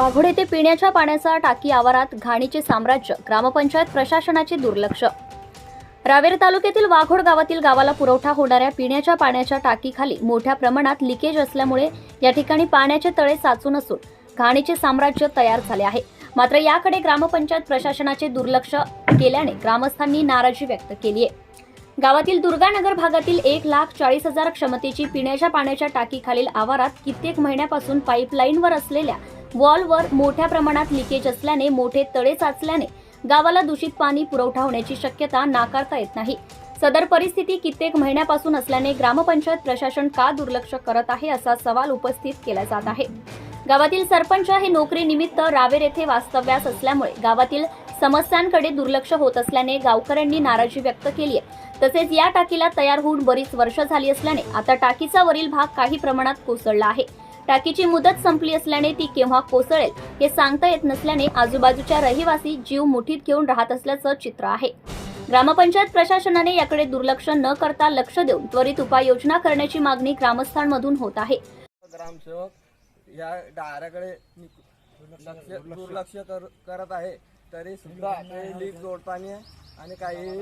वाघोड येथे पिण्याच्या पाण्याचा टाकी आवारात घाणीचे साम्राज्य ग्रामपंचायत प्रशासनाचे दुर्लक्ष. रावेर तालुक्यातील वाघोड गावातील गावाला पुरवठा होणाऱ्या पिण्याच्या पाण्याच्या टाकीखाली मोठ्या प्रमाणात लिकेज असल्यामुळे या ठिकाणी पाण्याचे तळे साचून असून घाणीचे साम्राज्य तयार झाले आहे. मात्र याकडे ग्रामपंचायत प्रशासनाचे दुर्लक्ष केल्याने ग्रामस्थांनी नाराजी व्यक्त केली आहे. गावातील दुर्गानगर भागातील एक लाख चाळीस हजार क्षमतेची पिण्याच्या पाण्याच्या टाकीखालील आवारात कित्येक महिन्यापासून पाईपलाईनवर असलेल्या वॉलवर मोठ्या प्रमाणात लिकेज असल्याने मोठे तळे साचल्याने गावाला दूषित पाणी पुरवठा होण्याची शक्यता नाकारता येत नाही. सदर परिस्थिती कित्येक महिन्यापासून असल्याने ग्रामपंचायत प्रशासन का दुर्लक्ष करत आहे असा सवाल उपस्थित केला जात आहे. गावातील सरपंच हे नोकरीनिमित्त रावेर येथे वास्तव्यास असल्यामुळे गावातील समस्यांकडे दुर्लक्ष होत असल्याने गावकऱ्यांनी नाराजी व्यक्त केली आहे. तसेच या टाकीला तयार होऊन बरीच वर्ष झाली असल्याने आता टाकीचा वरील भाग काही प्रमाणात कोसळला आहे. टाकीची मुदत संपली असल्याने ती केव्हा कोसळेल हे सांगता येत नसल्याने आजूबाजूच्या रहिवासी जीव मुठीत घेऊन राहत असल्याचं चित्र आहे. ग्रामपंचायत प्रशासनाने याकडे दुर्लक्ष न करता लक्ष देऊन त्वरित उपाययोजना करण्याची मागणी ग्रामस्थांमधून होत आहे. ग्रामसेवक या लक्ष दुर्लक्ष कर, करत आहे. तरी सुद्धा लीक आहे आणि काही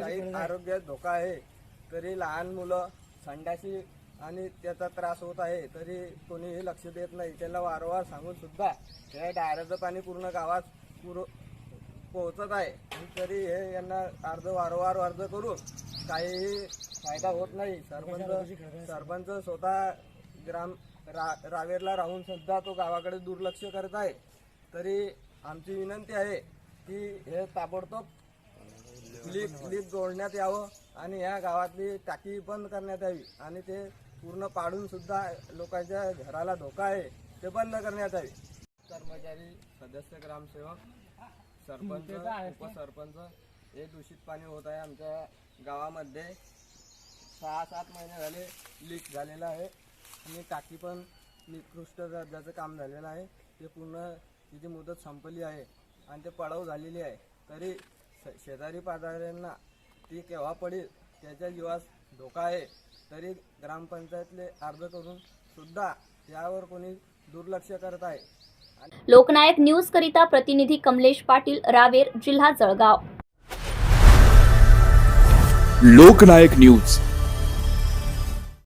काही आरोग्यात धोका आहे. तरी लहान मुलं संडासी आणि त्याचा त्रास होत आहे तरी कोणीही लक्ष देत नाही. त्याला वारंवार सांगून सुद्धा या डाऱ्याचं पाणी पूर्ण गावात पुर पोहोचत आहे. तरी हे यांना अर्ज वारंवार अर्ज करून काहीही फायदा होत नाही. सरपंच सरपंच स्वतः ग्राम रा रावेरला राहून सुद्धा तो गावाकडे दुर्लक्ष करत आहे. तरी आमची विनंती आहे की हे ताबडतोब लीक लीक जोडण्यात यावं आणि या गावातली टाकी बंद करण्यात यावी. आणि ते पूर्ण पाडून सुद्धा लोकांच्या घराला धोका आहे ते बंद करण्यात यावे कर्मचारी सदस्य ग्रामसेवक सरपंच उपसरपंच हे दूषित पाणी होत आहे. आमच्या गावामध्ये सहा सात महिने झाले लीक झालेलं आहे. आणि टाकी पण निकृष्ट दर्जाचं काम झालेलं आहे. ते पूर्ण तिची मुदत संपली आहे आणि ते पडाव झालेली आहे. तरी श- शेजारी पाजाऱ्यांना ती केव्हा पडेल त्याच्या जीवास धोका आहे. तरी ग्रामपंचायतले अर्ज करून सुद्धा यावर कोणी दुर्लक्ष करत आहे. लोकनायक न्यूज करिता प्रतिनिधी कमलेश पाटील रावेर जिल्हा जळगाव. लोकनायक न्यूज.